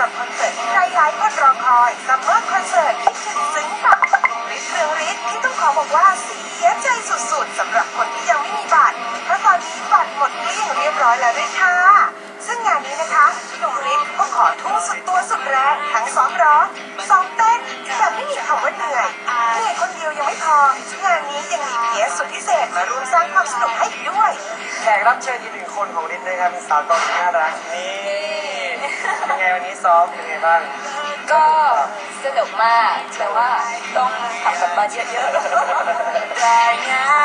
หรับคอนเสิร์ตที่ใครหลายคนรอคอยซัมเมอร์คอนเสิร์ตคิดถึงซึ้งตับฤทธิ์เรืองฤทธิ์ที่ต้องขอบอกว่าเสียใจสุดๆสำหรับคนที่ยังไม่มีบัตรเพราะตอนนี้บัตรหมดเกลี้ยงเรียบร้อยแล้วด้วยค่ะ ซึ่งงานนี้นะคะหนุ่มฤทธิ์ก็ขอทุ่มสุดตัวสุดแรงทั้งซ้อมร้องซ้อมเต้นแบบไม่มีคำว่าเหนื่อยเหนื่อยคนเดียวยังไม่พองานนี้ยังมีเพียสุดพิเศษมาร่วมสร้างความสนุกให้อีกด้วย แขกรับเชิญอีกหนึ่งคนของลินนะครับเป็นสาวเกาหลีน่ารักนี่ เป็นไงวันนี้ซ้อมเป็นไงบ้าง ก็สนุกมากแต่ว่าต้องทำกันบ้านเยอะๆได้ง่า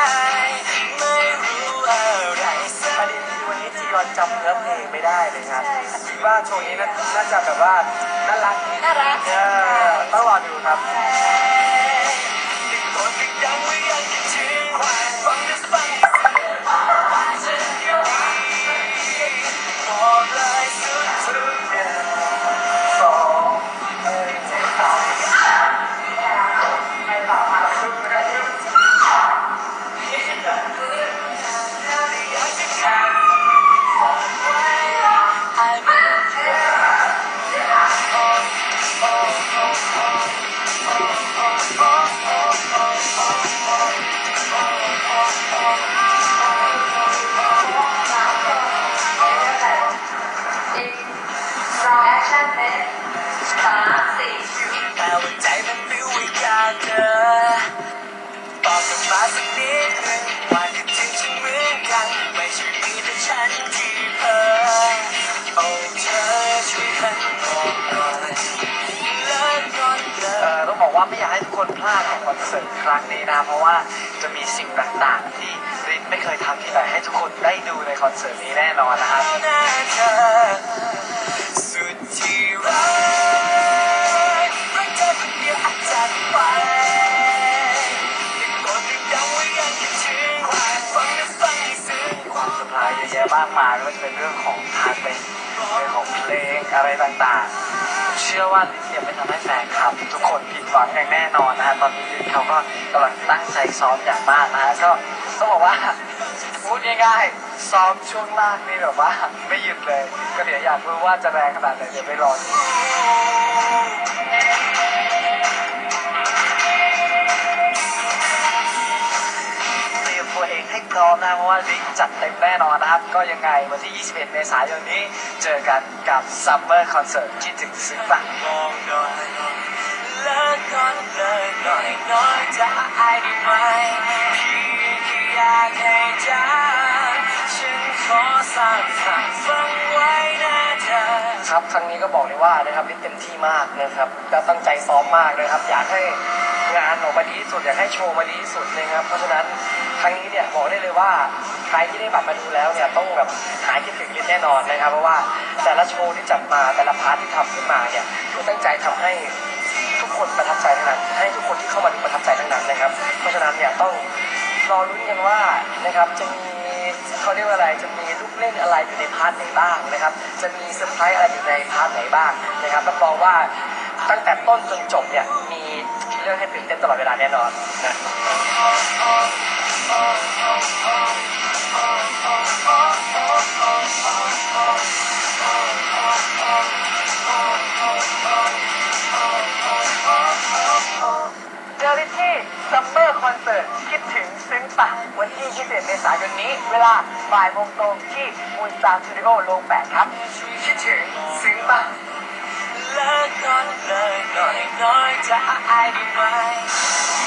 ยไม่รู้อะไรสักประเด็นคือวันนี้จียอนจำเนื้อเพลงไม่ได้เลยครับคิดว่าโชว์นี้น่าน่าจะแบบว่าน่ารักน่ารักเออต้องรอดูครับ แต่ว่าใจมันฟิวอยากเจอบอกกันมาสักนิดนึงว่าคิดถึงฉันเหมือนกันไม่ใช่มีแต่ฉันที่เพ้อโอ้เธอช่วยหันมองหน่อยเลิกก่อนเลเอ่อย ต้องบอกว่าไม่อยากให้ทุกคนพลาดของคอนเสิร์ตครั้งนี้นะเพราะว่าจะมีสิ่งต่างๆ ที่รินไม่เคยทำที่ไหนให้ทุกคนได้ดูในคอนเสิร์ตนี้แน่นอนนะครับหน้าเธอ ที่รักรักเธอคนเดียวอาจจะไปติดตัวติดดังไว้ยังคิดถึงฟังและฟังให้ซึ้งความเซอร์ไพรส์เยอะแยะมากมายไม่ว่าจะเป็นเรื่องของพาร์ทเป็นเรื่องของเพลงอะไรต่างๆ เชื่อว่าลิซเนี่ยไม่ทำให้แฟนคลับ ทุกคนผิดหวังอย่างแน่นอนนะฮะตอนนี้ลิเขาก็กำลังตั้งใจซ้อมอย่างมากนะฮะก็ต้องบอกว่า พูดง่ายๆซ้อมช่วงล่างนี่แบบว่า ไม่หยุดเลย ก็เดี๋ยวอยากรู้ว่าจะแรงขนาดไหนเดี๋ยวไปรอดูเตรียมตัวเองให้พร้อมนะเพราะว่าลิงจัดเต็มแน่นอนนะครับ ก็ยังไงวันที่ 21 เมษายนนี้ เจอกันกับ Summer Concert คิดถึงซึ้งปะมองหน่อยเลิกก่อนเลยหน่อยน้อยจะอายได้ไหมพี่แค่อยากให้ ครับ ครั้งนี้ก็บอกเลยว่านะครับลิงเต็มที่มากนะครับก็ตั้งใจซ้อมมากนะครับ อยากให้งานออกมาดีที่สุดอยากให้โชว์มาดีที่สุดนะครับ เพราะฉะนั้นครั้งนี้เนี่ยบอกได้เลยว่าใครที่ได้บัตรมาดูแล้วเนี่ยต้องแบบหายคิดถึงลินแน่นอนนะครับ เพราะว่าแต่ละโชว์ที่จัดมาแต่ละพาร์ทที่ทำขึ้นมาเนี่ยคือตั้งใจทำให้ทุกคนประทับใจทั้งนั้น ให้ทุกคนที่เข้ามาดูประทับใจทั้งนั้นนะครับ เพราะฉะนั้นเนี่ยต้องรอลุ้นกันว่านะครับจะมี เขาเรียกว่าอะไรจะมีลูกเล่นอะไรอยู่ในพาร์ทไหนบ้างนะครับ จะมีเซอร์ไพรส์อะไรอยู่ในพาร์ทไหนบ้างนะครับรับรองว่าตั้งแต่ต้นจนจบเนี่ยมีเรื่องให้ตื่นเต้นตลอดเวลาแน่นอนนะเจอริที่ซัมเมอร์ คอนเสิร์ตคิดถึงซึ้งปะวันที่ 21 เมษายนนี้ เวลาบ่ายโมงตรงที่มูนซาสตูดิโอโรงแปดครับ คิดถึงซึ้งปะเลิกก่อนเลยหน่อยน้อยจะอายได้ไหม